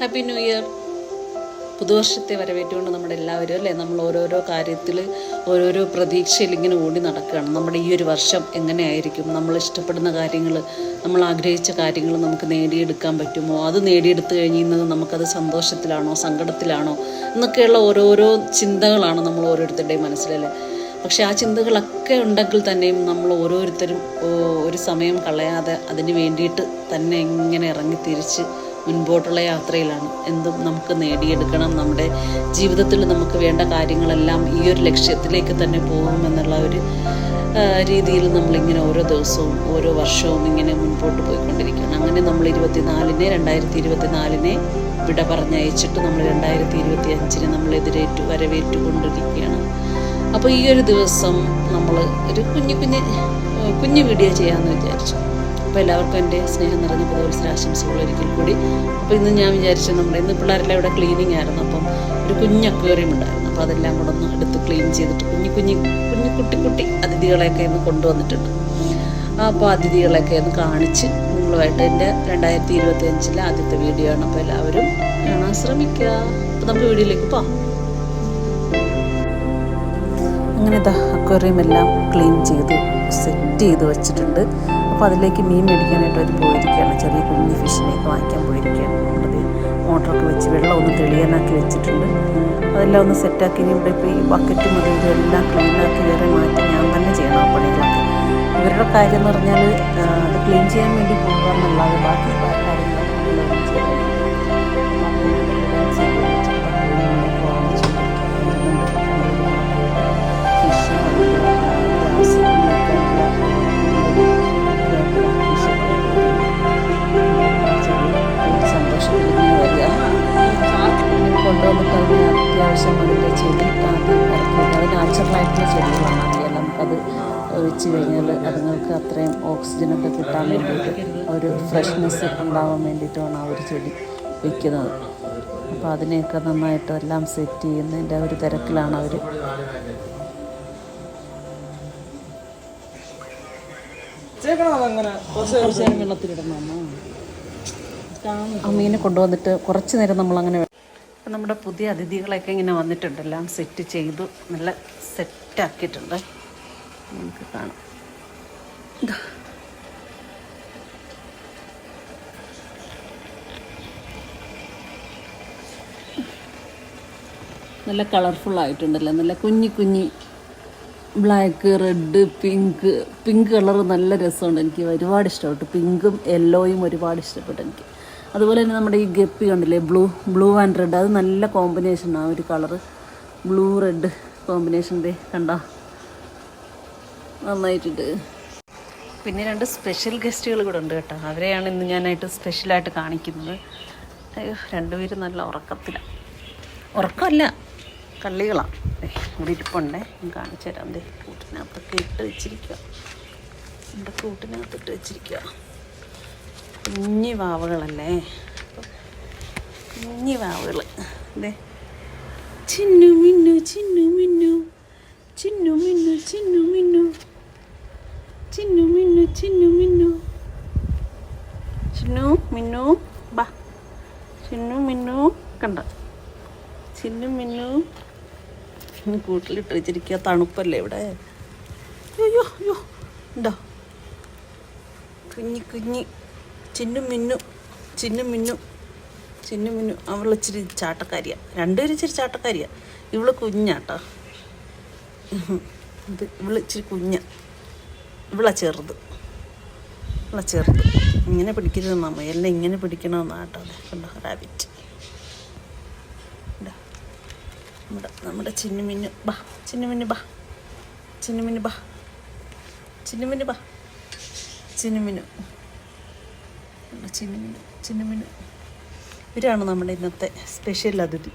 Happy new year പുതുവർഷത്തെ വരവേറ്റുകൊണ്ട് നമ്മുടെ എല്ലാവരും അല്ലേ? നമ്മൾ ഓരോരോ കാര്യത്തിൽ ഓരോരോ പ്രതീക്ഷയിൽ ഇങ്ങനെ ഓടി നടക്കുകയാണ്. നമ്മുടെ ഈ ഒരു വർഷം എങ്ങനെയായിരിക്കും? നമ്മൾ ഇഷ്ടപ്പെടുന്ന കാര്യങ്ങൾ നമ്മൾ ആഗ്രഹിച്ച കാര്യങ്ങൾ നമുക്ക് നേടിയെടുക്കാൻ പറ്റുമോ? അത് നേടിയെടുത്തു കഴിയുന്നത് നമുക്കത് സന്തോഷത്തിലാണോ സങ്കടത്തിലാണോ? എന്നൊക്കെയുള്ള ഓരോരോ ചിന്തകളാണ് നമ്മൾ ഓരോരുത്തരുടെയും മനസ്സിലല്ലേ പക്ഷെ ആ ചിന്തകളൊക്കെ ഉണ്ടെങ്കിൽ തന്നെയും നമ്മൾ ഓരോരുത്തരും ഒരു സമയം കളയാതെ അതിന് വേണ്ടിയിട്ട് തന്നെ ഇങ്ങനെ ഇറങ്ങി തിരിച്ച് മുൻപോട്ടുള്ള യാത്രയിലാണ്. എന്തും നമുക്ക് നേടിയെടുക്കണം. നമ്മുടെ ജീവിതത്തിൽ നമുക്ക് വേണ്ട കാര്യങ്ങളെല്ലാം ഈ ഒരു ലക്ഷ്യത്തിലേക്ക് തന്നെ പോകുമെന്നുള്ള ഒരു രീതിയിൽ നമ്മളിങ്ങനെ ഓരോ ദിവസവും ഓരോ വർഷവും ഇങ്ങനെ മുൻപോട്ട് പോയിക്കൊണ്ടിരിക്കുകയാണ്. അങ്ങനെ നമ്മൾ ഇരുപത്തിനാലിനെ രണ്ടായിരത്തി ഇരുപത്തിനാലിനെ വിട പറഞ്ഞയച്ചിട്ട് നമ്മൾ രണ്ടായിരത്തി ഇരുപത്തി അഞ്ചിന് നമ്മളെതിരേറ്റു വരവേറ്റു വരവേറ്റുകൊണ്ടിരിക്കുകയാണ്. അപ്പോൾ ഈ ഒരു ദിവസം നമ്മൾ ഒരു കുഞ്ഞു കുഞ്ഞ് കുഞ്ഞു വീഡിയോ ചെയ്യാമെന്ന് വിചാരിച്ചു. അപ്പോൾ എല്ലാവർക്കും എന്റെ സ്നേഹം നിറഞ്ഞ പുതുവത്സരാശംസകൾ ഒരിക്കൽ കൂടി. അപ്പോൾ ഇന്ന് ഞാൻ വിചാരിച്ചു നമ്മുടെ ഇന്ന് പിള്ളേരെല്ലാം ഇവിടെ ക്ലീനിങ് ആയിരുന്നു. അപ്പം ഒരു കുഞ്ഞ് അക്വേറിയം ഉണ്ടായിരുന്നു. അപ്പോൾ അതെല്ലാം കൂടെ ഒന്ന് എടുത്ത് ക്ലീൻ ചെയ്തിട്ട് കുഞ്ഞു കുഞ്ഞു കുഞ്ഞു കുട്ടി കുട്ടി അതിഥികളെയൊക്കെ ഒന്ന് കൊണ്ടുവന്നിട്ടുണ്ട്. അപ്പോൾ അതിഥികളെയൊക്കെ ഒന്ന് കാണിച്ച് നിങ്ങളുമായിട്ട് എന്റെ രണ്ടായിരത്തി ഇരുപത്തി അഞ്ചിലെ ആദ്യത്തെ വീഡിയോ ആണ്. അപ്പോൾ എല്ലാവരും കാണാൻ ശ്രമിക്കുക. അപ്പോൾ നമുക്ക് വീഡിയോയിലേക്ക് പോകാം അങ്ങനെ ദ അക്വേറിയം എല്ലാം ക്ലീൻ ചെയ്തു സെറ്റ് ചെയ്ത് വെച്ചിട്ടുണ്ട്. അപ്പോൾ അതിലേക്ക് മീൻ മേടിക്കാനായിട്ട് അവർ പോയിരിക്കുകയാണ്. ചെറിയ കുഞ്ഞു ഫിഷിനെയൊക്കെ വാങ്ങിക്കാൻ പോയിരിക്കുകയാണ്. നമ്മളത് മോട്ടറൊക്കെ വെച്ച് വെള്ളം ഒന്ന് തെളിയാനാക്കി വെച്ചിട്ടുണ്ട്. അതെല്ലാം ഒന്ന് സെറ്റാക്കി ഇനി ഇവിടെ ഇപ്പോൾ ഈ ബക്കറ്റ് മുതൽ ഇതെല്ലാം ക്ലീനാക്കി വേറെ മാറ്റി ഞാൻ തന്നെ ചെയ്യണം ആ പണികളൊക്കെ ഇവരുടെ കാര്യം എന്ന് പറഞ്ഞാൽ അത് ക്ലീൻ ചെയ്യാൻ വേണ്ടി പോകുക എന്നുള്ളത് ബാക്കി അതിന്റെ ചെടി ആദ്യം ഇറക്കി അത് നാച്ചുറലായിട്ടുള്ള ചെടികളാണ്. അതെല്ലാം നമുക്കത് ഒഴിച്ച് കഴിഞ്ഞാൽ അതുങ്ങൾക്ക് അത്രയും ഓക്സിജനൊക്കെ കിട്ടാൻ വേണ്ടിയിട്ട് ഒരു ഫ്രഷ്നെസ് ഉണ്ടാവാൻ വേണ്ടിയിട്ടുമാണ് ആ ഒരു ചെടി വയ്ക്കുന്നത് അപ്പോൾ അതിനെയൊക്കെ നന്നായിട്ട് എല്ലാം സെറ്റ് ചെയ്യുന്നതിന്റെ ഒരു തിരക്കിലാണ് അവർ ആ മീനെ കൊണ്ടുവന്നിട്ട് കുറച്ച് നേരം നമ്മളങ്ങനെ അപ്പം നമ്മുടെ പുതിയ അതിഥികളൊക്കെ ഇങ്ങനെ വന്നിട്ടുണ്ട് എല്ലാം സെറ്റ് ചെയ്തു. നല്ല സെറ്റാക്കിയിട്ടുണ്ട് നമുക്ക് കാണാം. നല്ല കളർഫുൾ ആയിട്ടുണ്ടല്ലോ. നല്ല കുഞ്ഞി കുഞ്ഞി black red pink pink colour നല്ല രസമുണ്ട്. എനിക്ക് ഒരുപാട് ഇഷ്ടപ്പെട്ടു. പിങ്കും യെല്ലോയും ഒരുപാട് ഇഷ്ടപ്പെട്ടു എനിക്ക്. അതുപോലെ തന്നെ നമ്മുടെ ഈ ഗപ്പി കണ്ടില്ലേ ബ്ലൂ ബ്ലൂ ആൻഡ് റെഡ് അത് നല്ല കോമ്പിനേഷനാണ് ആ ഒരു കളറ് ബ്ലൂ റെഡ് കോമ്പിനേഷന്റെ കണ്ട? നന്നായിട്ടുണ്ട്. പിന്നെ രണ്ട് സ്പെഷ്യൽ ഗസ്റ്റുകൾ കൂടെ ഉണ്ട് കേട്ടോ. അവരെയാണ് ഇന്ന് ഞാനായിട്ട് സ്പെഷ്യലായിട്ട് കാണിക്കുന്നത്. രണ്ടുപേരും നല്ല ഉറക്കത്തിലാണ് ഉറക്കമല്ല കള്ളികളാണ് ഇവിടെ ഇരിപ്പുണ്ടേ. ഞാൻ കാണിച്ചു തരാം കൂട്ടിനകത്തൊക്കെ ഇട്ട് വെച്ചിരിക്കുക എന്റെ കൂട്ടിനകത്തിട്ട് വെച്ചിരിക്കുക കുഞ്ഞി വാവകളല്ലേ കുഞ്ഞി വാവകൾ അതെ ചിന്നു മിന്നു ചിന്നു മിന്നു. ചിന്നു മിന്നു ചിന്നു മിന്നു. ചിന്നു മിന്നു ചിന്നു മിന്നു. ചിന്നു മിന്നു ബാ. ചിന്നു മിന്നു കണ്ട? ചിന്നു മിന്നു. കൂട്ടിലിട്ട് വെച്ചിരിക്കുക തണുപ്പല്ലേ ഇവിടെ? അയ്യോ അയ്യോ ഉണ്ടോ കുഞ്ഞി കുഞ്ഞി. ചിന്നു മിന്നു ചിന്നും മിന്നു ചിന്നു മിന്നു. അവൾ ഇച്ചിരി ചാട്ടക്കാരിയാണ് രണ്ടുപേരും ഇച്ചിരി ചാട്ടക്കാരിയാണ് ഇവൾ കുഞ്ഞാട്ടോ. ഇത് ഇവൾ ഇച്ചിരി കുഞ്ഞ. ഇവളാ ചെറുത്. ഇവളാ ചെറുത്. ഇങ്ങനെ പിടിക്കരുത് നമ്മ എല്ലാം ഇങ്ങനെ പിടിക്കണമെന്നാട്ടോ അതെ. കണ്ടോ? റാബിറ്റ്. നമ്മുടെ നമ്മുടെ ചിന്നുമിന്നു ബാ ചിന്നുമിന്നു ബാ. ചിന്നുമിന്നു ബാ. ചിന്നുമിന്നു ബാ. ചിന്നുമിന്നു ചിന്നുമിന്നു ഇവരാണ് നമ്മുടെ ഇന്നത്തെ സ്പെഷ്യൽ അതിഥി.